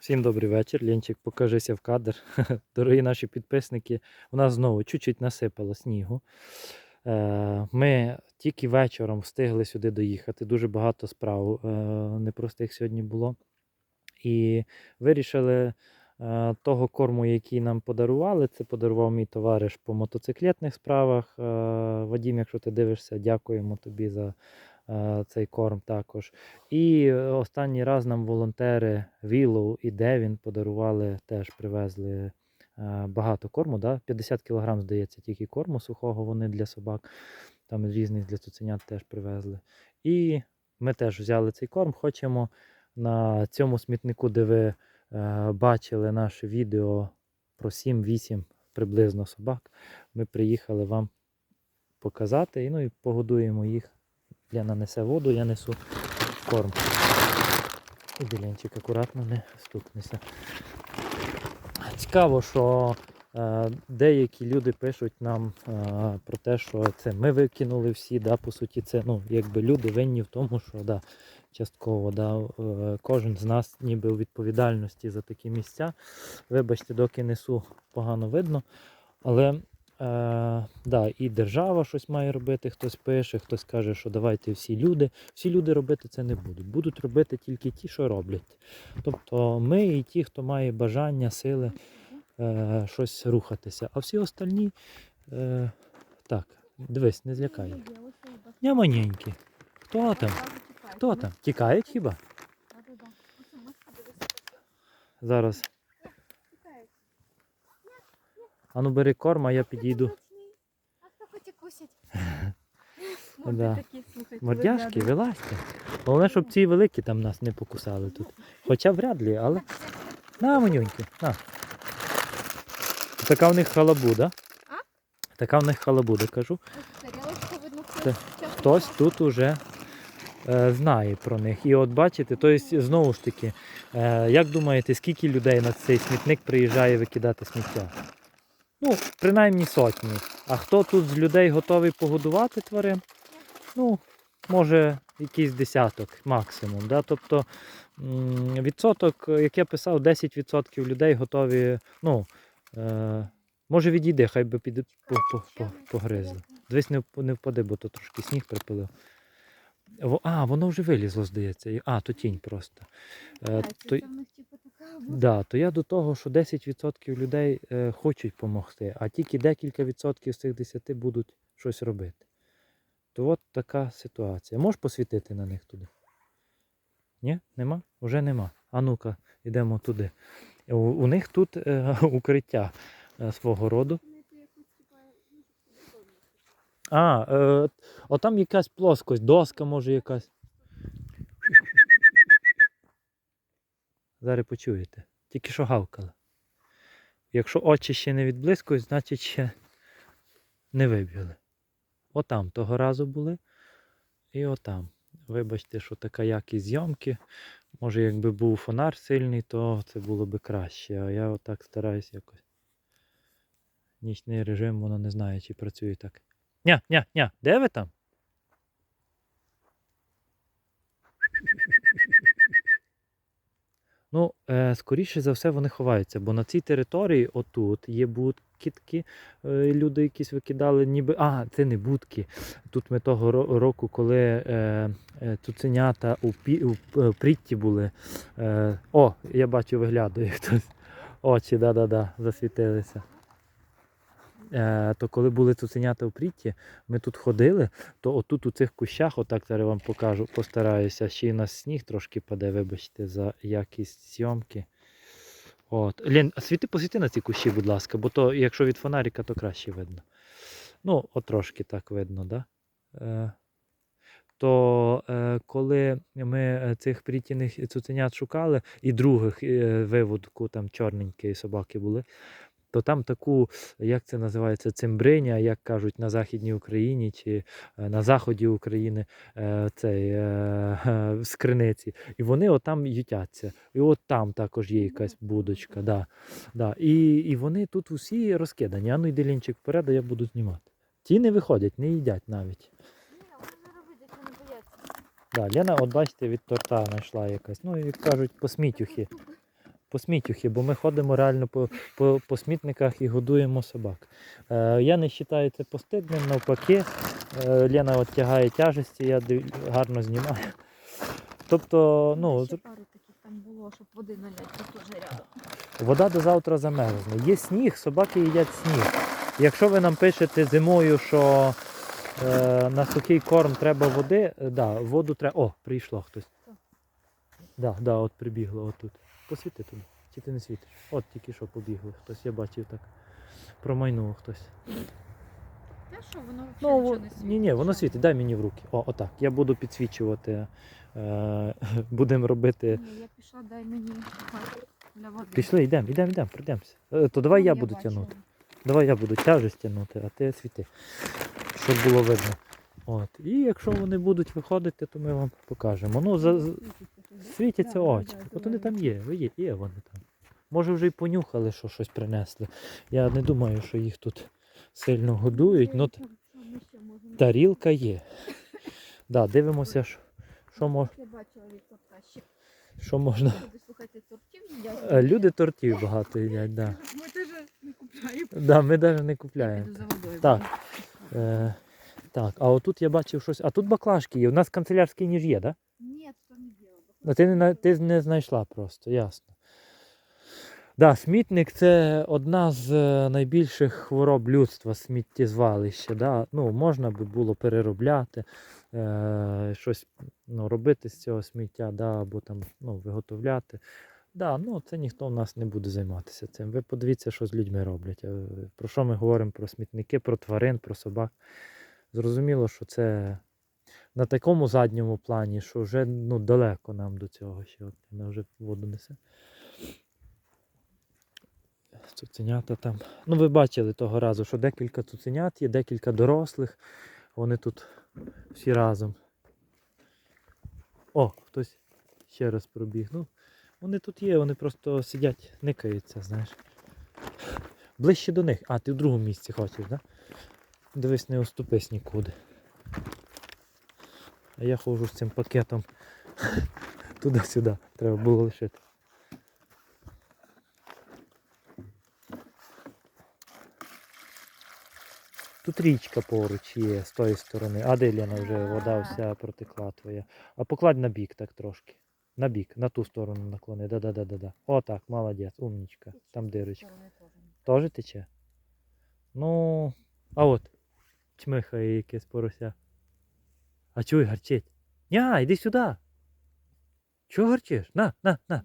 Всім добрий вечір. Ленчик, покажися в кадр. Дорогі наші підписники, у нас знову чуть-чуть насипало снігу. Е, Ми тільки вечором встигли сюди доїхати. Дуже багато справ е, непростих сьогодні було. І вирішили е, того корму, який нам подарували. Це подарував мій товариш по мотоциклетних справах. Вадім, якщо ти дивишся, дякуємо тобі за цей корм також. І е, останній раз нам волонтери Willow і Девін подарували, теж привезли е, багато корму. Да? 50 кг, здається, тільки корму сухого вони для собак. Там різних для цуценят теж привезли. І ми теж взяли цей корм. Хочемо на цьому смітнику, де ви е, бачили наше відео про 7-8 приблизно собак. Ми приїхали вам показати. Ну, і погодуємо їх. Я нанесе воду, я несу корм. І біленчик акуратно не стукнеся. Цікаво, що е, деякі люди пишуть нам е, про те, що це ми викинули всі, да, по суті, це ну, якби люди винні в тому, що да, частково да, е, кожен з нас ніби у відповідальності за такі місця. Вибачте, доки несу погано видно. Але Е, да, і держава щось має робити, хтось пише, хтось каже, що давайте всі люди. Всі люди робити це не будуть. Будуть робити тільки ті, що роблять. Тобто ми і ті, хто має бажання, сили е, щось рухатися. А всі остальні, е, так, дивись, не злякай. Няманенькі. Хто там? Хто там? Тікають хіба? Зараз. Ану бери корм, а я підійду. А хто хоче кусять? Да. такі, слухайте, Мордяшки, вилазьте. Головне, щоб ці великі там нас не покусали тут. Хоча вряд ли, але. На, манюньки, на. Така в них халабуда. А? Така в них халабуда, кажу. Видно, Це хтось тут уже е, знає про них. І от бачите, то есть, знову ж таки, е, як думаєте, скільки людей на цей смітник приїжджає викидати сміття? Ну, принаймні сотні. А хто тут з людей готовий погодувати тварин? Ну, може, якийсь десяток максимум. Да? Тобто відсоток, як я писав, 10% людей готові. Ну, е, може відійди, хай би піде по, по, по, погризли. Дивись, не впади, бо то трошки сніг припилив. А, воно вже вилізло, здається. А, то тінь просто. Е, то, в них типу да, то я до того, що 10% людей е, хочуть допомогти, а тільки декілька відсотків з цих 10 будуть щось робити. То от така ситуація. Можеш посвітити на них туди? Ні? Нема? Уже нема. А ну-ка, йдемо туди. У, у них тут е, укриття е, свого роду. Вони то якусь, типа, ну, щоб туди повністю. А, е, отам якась плоскость, доска може якась. Зараз почуєте. Тільки що гавкали. Якщо очі ще не відблискують, значить ще не вибігли. Отам того разу були. І отам. Вибачте, що така якість зйомки. Може, якби був фонар сильний, то це було би краще. А я отак стараюсь якось. Нічний режим, воно не знає, чи працює так. Ня, ня, ня, де ви там? Ну, е, скоріше за все, вони ховаються, бо на цій території, отут, є будки е, люди якісь викидали, ніби. А, це не будки. Тут ми того року, коли е, е, цуценята у, пі, у прітті були. Е, о, я бачу, виглядає хтось. Очі, да-да-да, засвітилися. Е, то коли були цуценята у прітті, ми тут ходили, то отут у цих кущах, отак зараз вам покажу, постараюся, ще й на сніг трошки паде, вибачте, за якість зйомки. От. Лен, а світи посвіти на ці кущі, будь ласка, бо то, якщо від фонарика, то краще видно. Ну, от трошки так видно, да? Е, то е, коли ми е, цих прітіних цуценят шукали, і других е, виводку, там чорненькі собаки були, то там таку, як це називається, цимбриня, як кажуть на Західній Україні чи е, на заході України е, цей, е, з. І вони отам ютяться. І от там також є якась будочка. Да, да. І, і вони тут усі розкидані. А ну йди лінчик вперед, а я буду знімати. Ті не виходять, не їдять навіть. Да, Лена, от бачите, від торта знайшла якась. Ну, як кажуть, посмітюхи. по сміттюхи, бо ми ходимо реально по, по, по смітниках і годуємо собак. Е, я не вважаю це постидним, навпаки. Е, Лена от тягає тяжесті, я гарно знімаю. Тобто, ну, Ще пару таких там було, щоб води наляти, тут теж рядом. Вода до завтра замерзне. Є сніг, собаки їдять сніг. Якщо ви нам пишете зимою, що е, на сухий корм треба води, е, да, воду треба. О, прийшло хтось. Хто? Да, да, от прибігло отут. Посвіти туди. Чи ти не світиш? От тільки що побігли хтось, я бачив так. Промайнув хтось. Те, що воно взагалі Ну, нічого не світить. ні, ні, воно світить, дай мені в руки. О, отак. Я буду підсвічувати. Е, будемо робити. Ні, я пішла, дай мені для води. Пішли, йдемо, йдемо, йдемо, пройдемося. Е, То давай Ну, я буду бачила. тягнути. Давай я буду тяжесть тягнути, а ти світи. Щоб було видно. От. І якщо вони будуть виходити, то ми вам покажемо. Ну, за, світяться очі. От вони там є, ви є, є вони там. Може вже й понюхали, що щось принесли. Я не думаю, що їх тут сильно годують, т- тарілка є. Да, дивимося, що, що, мож, що можна. Люди, тортів їдять. Е, Люди тортів багато їдять, да. Ми теж не купляємо. Да, ми навіть не купляємо. Так. Е, так, а отут я бачив щось. А тут баклажки є. У нас канцелярський ніж є, так? Да? Діло. Ну, ти, не, ти не знайшла просто, ясно. Да, смітник це одна з е, найбільших хвороб людства сміттєзвалище. Да? Ну, можна би було переробляти, е, щось ну, робити з цього сміття, да, або там, ну, виготовляти. Да, ну, це ніхто в нас не буде займатися цим. Ви подивіться, що з людьми роблять. Е, Про що ми говоримо? Про смітники, про тварин, про собак. Зрозуміло, що це на такому задньому плані, що вже ну, далеко нам до цього ще. Вона вже воду несе. Цуценята там. Ну, ви бачили того разу, що декілька цуценят є, декілька дорослих. Вони тут всі разом. О, хтось ще раз пробіг. Ну, вони тут є, вони просто сидять, никаються, знаєш. Ближче до них. А, ти в другому місці хочеш, так? Да? Дивись, не оступись нікуди. А я ходжу з цим пакетом туди-сюди. Треба було лишити. Тут річка поруч є з тої сторони. А де Лена вже вода вся протекла твоя. А покладь на бік так трошки. На бік, на ту сторону наклони. Да-да-да-да. Отак, молодець, умнічка. Там дирочка. Тоже тече? Ну, а от. Чмихає якесь порося. А чуй, гарчить. Ня, йди сюди. Чого гарчиш? На, на, на.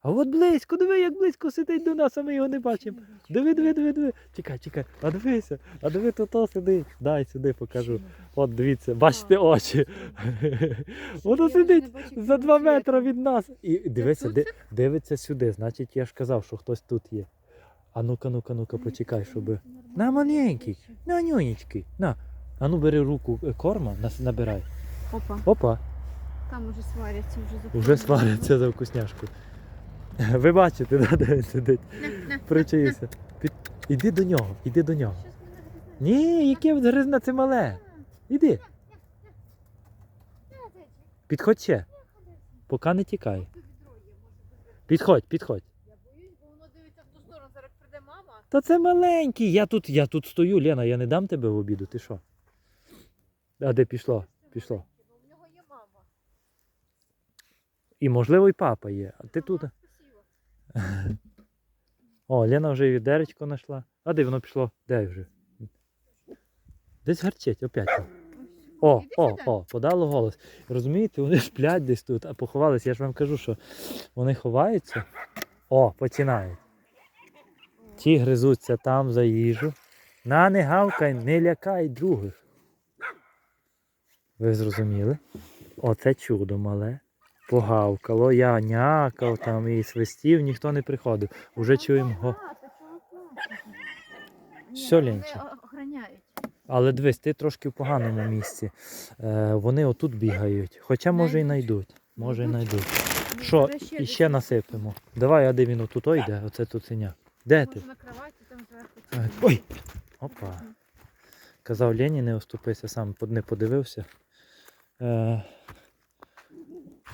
А от близько, диви, як близько сидить до нас, а ми його не бачимо. Диви, диви, диви, диви. Чекай, чекай. А дивися, а диви, тут то сидить. Дай сюди покажу. От дивіться, бачите очі. Воно сидить за два метри від нас. І дивися, дивиться сюди. Значить, я ж казав, що хтось тут є. А ну-ка, ну-ка, ну-ка, почекай, щоб. На маленький. На нюнечки. На. А ну бери руку е, корма, нас- набирай. Опа, Опа, там уже сваряться, вже за вже свариться за вкусняшку. Ви бачите, да, де він сидить? Причаївся. Під... Іди до нього, іди до нього. Щас мене гризне. Ні, яке гризна, це мале. Іди. Підходь ще. Поки не тікай. Відро є, може бути. Підходь, підходь. Я боюсь, бо воно дивиться в ту сторону, зараз прийде мама. Та це маленький. Я тут, я тут стою, Лена, я не дам тебе в обіду, ти що? А де пішло? Це Пішло. маленьке, нього є мама. І можливо і папа є. А ти тут. О, Лена вже і відеречко знайшла. А де воно пішло? Де вже? Десь гарчить, опять. О, о, о, подало голос. Розумієте, вони сплять десь тут, а поховалися. Я ж вам кажу, що вони ховаються. О, починають. Ті гризуться там за їжу. На, не гавкай, не лякай других. Ви зрозуміли? Оце чудо мале. Погавкало, я някав там і свистів, ніхто не приходив. Уже чуємо го. Що, охороняють. Але дивись, ти трошки в поганому місці. Е, вони отут бігають. Хоча може і Знайдуть. Може і Знайдуть. Ну, Що, зараз і ще насипемо. Давай, а де він отут йде, оце туценя. Де ти? На кроваті там зверху. Е, Ой! Опа. Казав Лені, не оступися, сам не подивився. Е...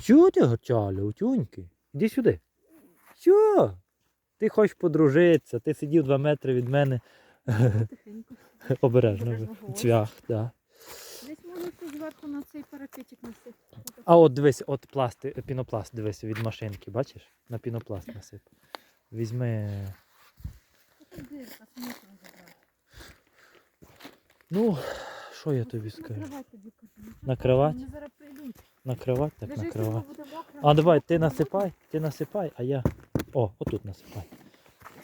Чого ти утюньки? Іди сюди. Що? Ти хочеш подружитися, ти сидів два метри від мене. Тихенько. Обережно. Цвях, да. Десь може зверху на цей парапетик насип. А от дивись, от пласти, пінопласт, дивись, від машинки, бачиш? На пінопласт насип. Візьми. Ну, що я тобі скажу? Вони зараз прийдуть. Накривати, так буде мокре, А давай, ти насипай, ти насипай, а я. О, отут насипай.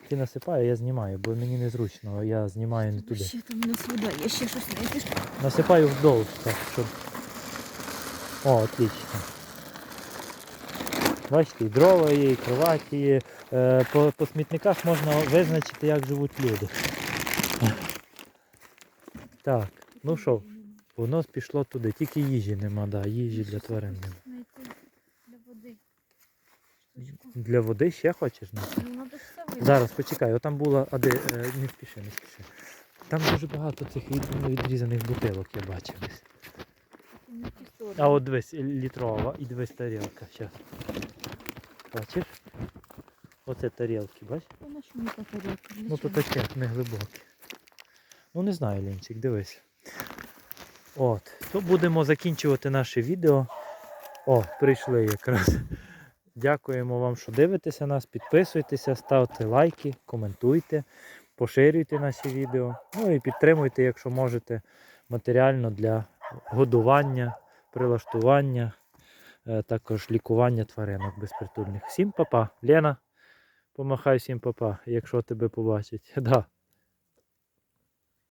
Ти насипай, а я знімаю, бо мені незручно, я знімаю не туди. Ще там у нас вода, є ще щось знайти. Насипаю вдовж, так, щоб. О, отлично. Бачите, і дрова є, і кроваті є. Е, по, по смітниках можна визначити, як живуть люди. Так, ну що, воно пішло туди. Тільки їжі нема, да, їжі для тварин нема. Для води. Для води ще хочеш? Ну. Зараз почекай, отам була, а де, е, не спіши, не спіши. Там дуже багато цих відрізаних бутилок я бачив десь. А от дивись, літрова і дивись тарілка. Щас. Бачиш? Оце тарілки, бачиш? Ну то таке, не глибоке. Ну не знаю, Лінчик, дивись. От, то будемо закінчувати наше відео. О, прийшли якраз. Дякуємо вам, що дивитеся нас. Підписуйтеся, ставте лайки, коментуйте, поширюйте наші відео. Ну і підтримуйте, якщо можете, матеріально для годування, прилаштування, е, також лікування тваринок безпритульних. Всім папа. Лена, помахай всім папа, якщо тебе побачать. Да.